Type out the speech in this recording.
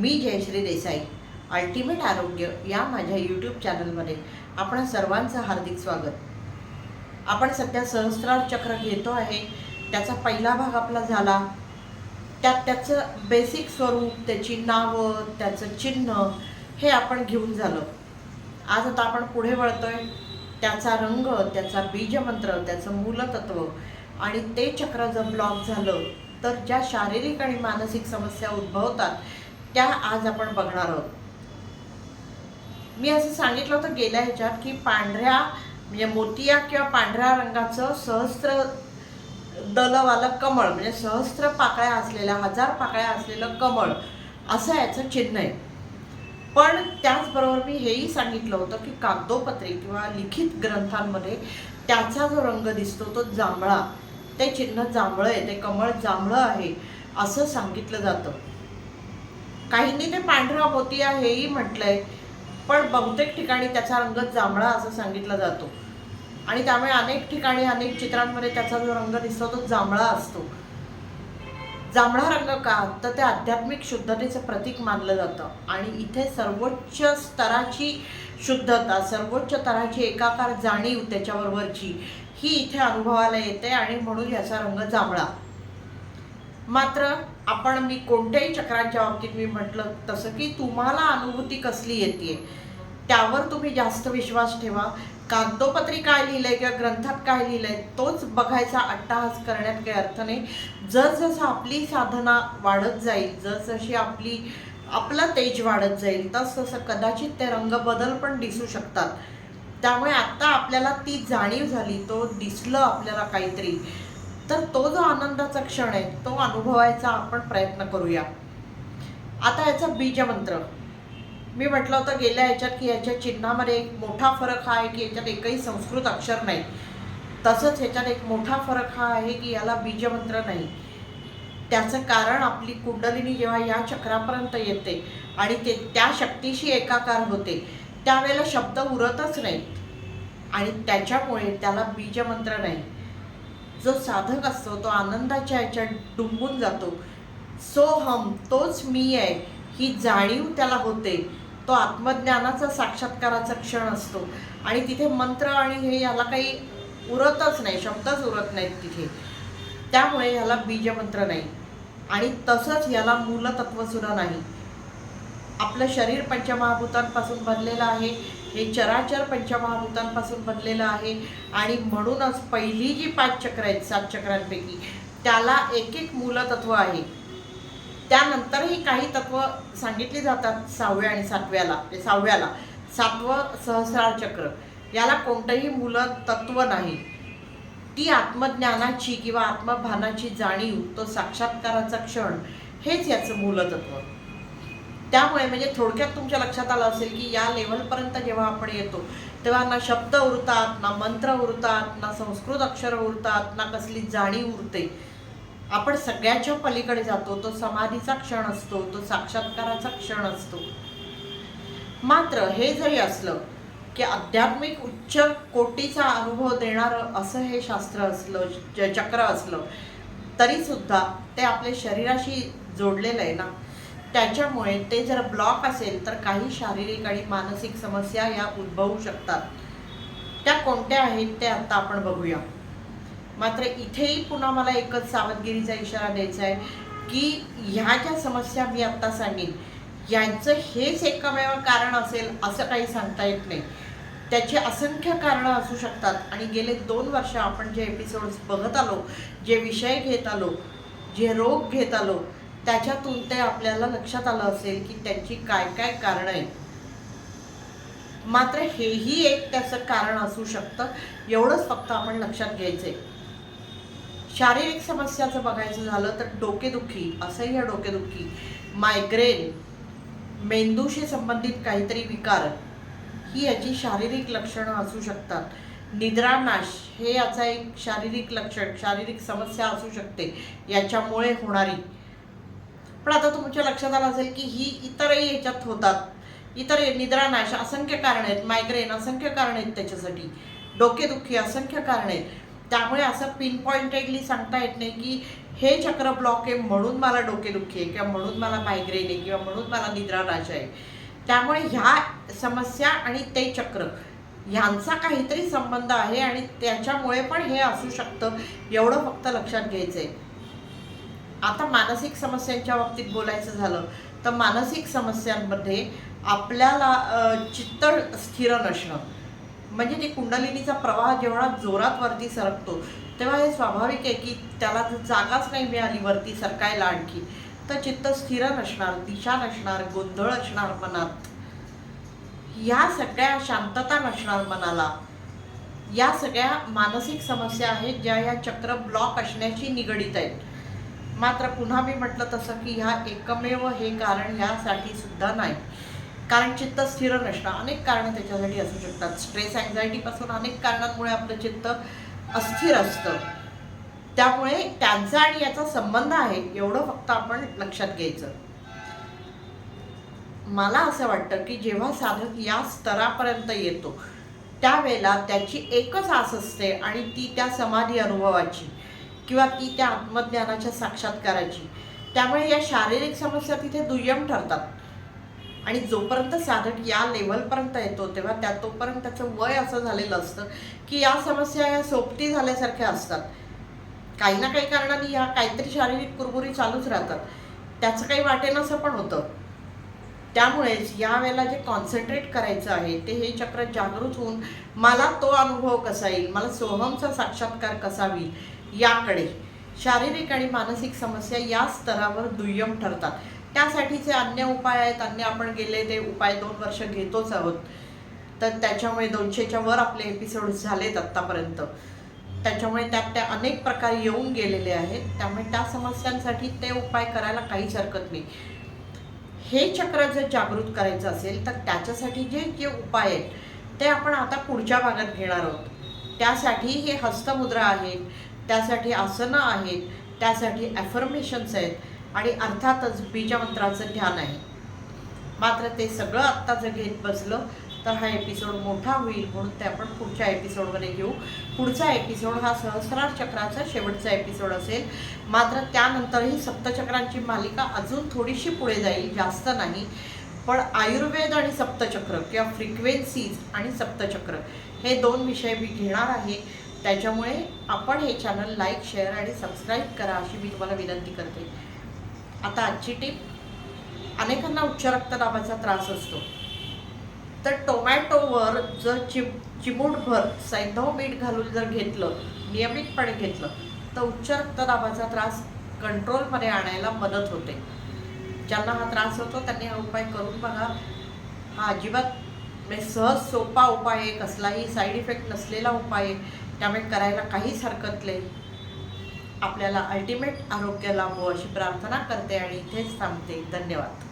मी Jayashree Desai ultimate आरोग्य या माझ्या यूट्यूब चॅनलमध्ये आपण सर्वांचं हार्दिक स्वागत. आपण सध्या सहस्रार चक्र घेतो आहे त्याचा पहिला भाग आपला झाला. त्यात त्याचं बेसिक स्वरूप त्याची नावं त्याचं चिन्ह हे आपण घेऊन झालं. आज आता आपण पुढे वळतोय. त्याचा रंग त्याचा बीजमंत्र त्याचं मूलतत्व आणि ते चक्र जर ब्लॉक झालं तर ज्या शारीरिक आणि मानसिक समस्या उद्भवतात त्या आज आपण बघणार आहोत. मी असं सांगितलं होतं गेल्या ह्याच्यात की पांढऱ्या म्हणजे मोतिया किंवा पांढऱ्या रंगाचं सहस्त्र दलवालं कमळ म्हणजे सहस्त्र पाकळ्या असलेल्या हजार पाकळ्या असलेलं कमळ असं याचं चिन्ह आहे. पण त्याचबरोबर मी हेही सांगितलं होतं की कागदोपत्री किंवा लिखित ग्रंथांमध्ये त्याचा जो रंग दिसतो तो जांभळा. ते चिन्ह जांभळं आहे ते कमळ जांभळं आहे असं सांगितलं जातं. काहींनी ते पांढरा मोतिया हेही म्हटलंय. पण बहुतेक ठिकाणी त्याचा रंग जांभळा असं सांगितला जातो. आणि त्यामुळे अनेक ठिकाणी अनेक चित्रांमध्ये त्याचा जो रंग दिसतो तो जांभळा असतो. जांभळा रंग का? तर ते आध्यात्मिक शुद्धतेचं प्रतीक मानलं जातं. आणि इथे सर्वोच्च स्तराची शुद्धता सर्वोच्च स्तराची एकाकार जाणीव त्याच्याबरोबरची ही इथे अनुभवाला येते आणि म्हणून याचा रंग जांभळा. मात्र आपण मी कोणत्याही चक्रांच्या बाबतीत मी म्हटलं तसं की तुम्हाला अनुभूती कसली येते त्यावर तुम्ही जास्त विश्वास ठेवा. कागदोपत्री काय लिहिलंय किंवा ग्रंथात काय लिहिलंय तोच बघायचा अट्टाहास करण्यात काही अर्थ नाही. जसजसं आपली साधना वाढत जाईल जसजशी आपली आपलं तेज वाढत जाईल तसतसं कदाचित ते रंग बदल पण दिसू शकतात. त्यामुळे आत्ता आपल्याला ती जाणीव झाली तो दिसलं आपल्याला काहीतरी. तर तो जो आनंदाचा क्षण आहे तो अनुभवायचा आपण प्रयत्न करूया. आता याचा बीजमंत्र. मी म्हटलं होतं गेल्या याच्यात की याच्या चिन्हामध्ये एक मोठा फरक हा आहे की याच्यात एकही संस्कृत अक्षर नाही. तसंच ह्याच्यात एक मोठा फरक हा आहे की याला बीजमंत्र नाही. त्याचं कारण आपली कुंडलिनी जेव्हा या चक्रापर्यंत येते आणि ते त्या शक्तीशी एकाकार होते त्यावेळेला शब्द उरतच नाहीत. आणि त्याच्यामुळे त्याला बीजमंत्र नाही. जो साधक असतो तो आनंदाच्या ह्याच्यात डुंबून जातो. सो हम तोच मी आहे. ही जाणीव त्याला होते. तो आत्मज्ञानाचा साक्षात्काराचा क्षण असतो. आणि तिथे मंत्र आणि हे याला काही उरतच नाही शब्दच उरत नाहीत तिथे. त्यामुळे याला बीजमंत्र नाही. आणि तसंच याला मूलतत्वसुद्धा नाही. आपलं शरीर पंचमहाभूतांपासून बनलेलं आहे. हे चराचर पंचमहाभूतांपासून बनलेलं आहे. आणि म्हणूनच पहिली जी पाच चक्र आहेत सात चक्रांपैकी त्याला एक एक मूलतत्व आहे. त्यानंतरही काही तत्व सांगितली जातात सहाव्या आणि सातव्याला म्हणजे सहाव्याला. सातवं सहस्रार चक्र. याला कोणतंही मूलतत्व नाही. ती आत्मज्ञानाची किंवा आत्मभानाची जाणीव तो साक्षात्काराचा क्षण हेच याचं मूलतत्व. त्यामुळे म्हणजे थोडक्यात तुमच्या लक्षात आलं असेल की या लेवलपर्यंत जेव्हा आपण येतो तेव्हा ना शब्द उरतात ना मंत्र उरतात ना संस्कृत अक्षर उरतात ना कसली जाणीव उरते. आपण सगळ्याच्या पलीकडे जातो तो समाधीचा क्षण असतो तो साक्षात्काराचा क्षण असतो. मात्र हे जरी असलं की आध्यात्मिक उच्च कोटीचा अनुभव देणारं असं हे शास्त्र असलं चक्र असलं तरी सुद्धा ते आपल्या शरीराशी जोडलेलं आहे ना. त्याच्यामुळे ते जर ब्लॉक असेल तर काही शारीरिक आणि मानसिक समस्या या उद्भवू शकतात. त्या कोणत्या आहेत ते आता आपण बघूया. मात्र इथेही पुन्हा मला एकच सावधगिरीचा इशारा द्यायचा आहे की ह्या ज्या समस्या मी आत्ता सांगेन यांचं हेच एकमेव कारण असेल असं काही सांगता येत नाही. त्याची असंख्य कारणं असू शकतात. आणि गेले दोन वर्ष आपण जे एपिसोड्स बघत आलो जे विषय घेत आलो जे रोग घेत आलो त्याच्यातून ते आपल्याला लक्षात आलं असेल की त्यांची काय काय कारणं आहेत. मात्र हेही एक त्याचं कारण असू शकतं. एवढंच फक्त आपण लक्षात घ्यायचंय. शारीरिक समस्याचं बघायचं झालं तर डोकेदुखी असह्य डोकेदुखी मायग्रेन मेंदूशी संबंधित काहीतरी विकार ही याची शारीरिक लक्षणं असू शकतात. निद्रानाश हे याचा एक शारीरिक लक्षण शारीरिक समस्या असू शकते. याच्यामुळे होणारी पण आता तुमच्या लक्षात आलं असेल की ही इतरही ह्याच्यात होतात. इतर निद्रानाश असंख्य कारण आहेत. मायग्रेन असंख्य कारण आहेत त्याच्यासाठी. डोकेदुखी असंख्य कारण आहेत. त्यामुळे असं पिन पॉइंटेडली सांगता येत नाही की हे चक्र ब्लॉक आहे म्हणून मला डोकेदुखी आहे किंवा म्हणून मला मायग्रेन आहे किंवा म्हणून मला निद्रानाश आहे. त्यामुळे ह्या समस्या आणि ते चक्र ह्यांचा काहीतरी संबंध आहे आणि त्याच्यामुळे पण हे असू शकतं. एवढं फक्त लक्षात घ्यायचं आहे आता मानसिक समस्यांच्या बाबतीत बोलायचं झालं तर मानसिक समस्यांमध्ये आपल्याला चित्तळ स्थिर नसणं. म्हणजे ते कुंडलिनीचा प्रवाह जेवढा जोरात वरती सरकतो तेव्हा हे स्वाभाविक आहे की त्याला जागाच नाही मिळाली वरती सरकायला आणखी तर चित्त स्थिर नसणार दिशा नसणार गोंधळ असणार मनात. या सगळ्या शांतता नसणार मनाला. या सगळ्या मानसिक समस्या आहेत ज्या या चक्र ब्लॉक असण्याशी निगडीत आहेत. मात्र पुन्हा मी म्हटलं तसं की ह्या एकमेव हे कारण ह्यासाठी सुद्धा नाही. कारण चित्त स्थिर नसणं अनेक कारणं त्याच्यासाठी असू शकतात. स्ट्रेस अँझायटीपासून अनेक कारणांमुळे आपलं चित्त अस्थिर असतं. त्यामुळे त्यांचा आणि याचा संबंध आहे एवढं फक्त आपण लक्षात घ्यायचं. मला असं वाटतं की जेव्हा साधक या स्तरापर्यंत येतो त्यावेळेला त्याची एकच आस असते आणि ती त्या समाधी अनुभवाची. किंवा ती त्या आत्मज्ञानाच्या साक्षात्काराची त्यामुळे या शारीरिक समस्या तिथे दुय्यम ठरतात. आणि जोपर्यंत साधक या लेवलपर्यंत येतो तेव्हा त्या तोपर्यंत त्याचं वय असं झालेलं असतं की या समस्या या सोबती झाल्यासारख्या असतात. काही ना काही कारणाने या काहीतरी शारीरिक कुरबुरी चालूच राहतात. त्याचं काही वाटेनसं पण होतं. त्यामुळेच या वेळेला जे कॉन्सन्ट्रेट करायचं आहे ते हे चक्र जागृत होऊन मला तो अनुभव कसा येईल मला सोहमचा साक्षात्कार कसा होईल याकडे. शारीरिक आणि मानसिक समस्या या स्तरावर दुय्यम ठरतात. त्यासाठीचे अन्य उपाय आहेत. अन्य आपण गेले ते उपाय दोन वर्ष घेतोच आहोत. तर त्याच्यामुळे दोनशेच्या वर आपले एपिसोड झालेत आत्तापर्यंत. त्याच्यामुळे त्यात त्या अनेक प्रकार येऊन गेलेले आहेत. त्यामुळे त्या समस्यांसाठी ते उपाय करायला काहीच हरकत नाही. हे चक्र जर जागृत करायचं असेल तर त्याच्यासाठी जे जे उपाय आहेत ते आपण आता पुढच्या भागात घेणार आहोत. त्यासाठी हे हस्तमुद्रा आहेत त्यासाठी आसनं आहेत त्यासाठी ॲफर्मेशन्स आहेत आणि अर्थातच बीजमंत्राचं ध्यान आहे. मात्र ते सगळं आत्ता जर घेत बसलं तर हा एपिसोड मोठा होईल म्हणून ते आपण पुढच्या एपिसोडमध्ये घेऊ. पुढचा एपिसोड हा सहस्रार चक्राचा शेवटचा एपिसोड असेल. मात्र त्यानंतरही सप्तचक्रांची मालिका अजून थोडीशी पुढे जाईल जास्त नाही. पण आयुर्वेद आणि सप्तचक्र किंवा फ्रिक्वेन्सीज आणि सप्तचक्र हे दोन विषय मी घेणार आहे. त्याच्यामुळे आपण हे चॅनल लाईक शेअर आणि सबस्क्राईब करा अशी मी तुम्हाला विनंती करते. आता आजची टीप अनेकांना उच्च रक्तदाबाचा त्रास असतो. तर टोमॅटोवर जर चिम चिमूटभर सैंधव मीठ घालून जर घेतलं नियमितपणे घेतलं तर उच्च रक्तदाबाचा त्रास कंट्रोलमध्ये आणायला मदत होते. ज्यांना हा त्रास होतो त्यांनी हा उपाय करून बघा. हा अजिबात म्हणजे सहज सोपा उपाय आहे कसलाही साईड इफेक्ट नसलेला उपाय आहे. त्यामुळे करायला काहीच हरकत नाही. आपल्याला अल्टिमेट आरोग्य लाभो अशी प्रार्थना करते आणि इथेच थांबते. धन्यवाद.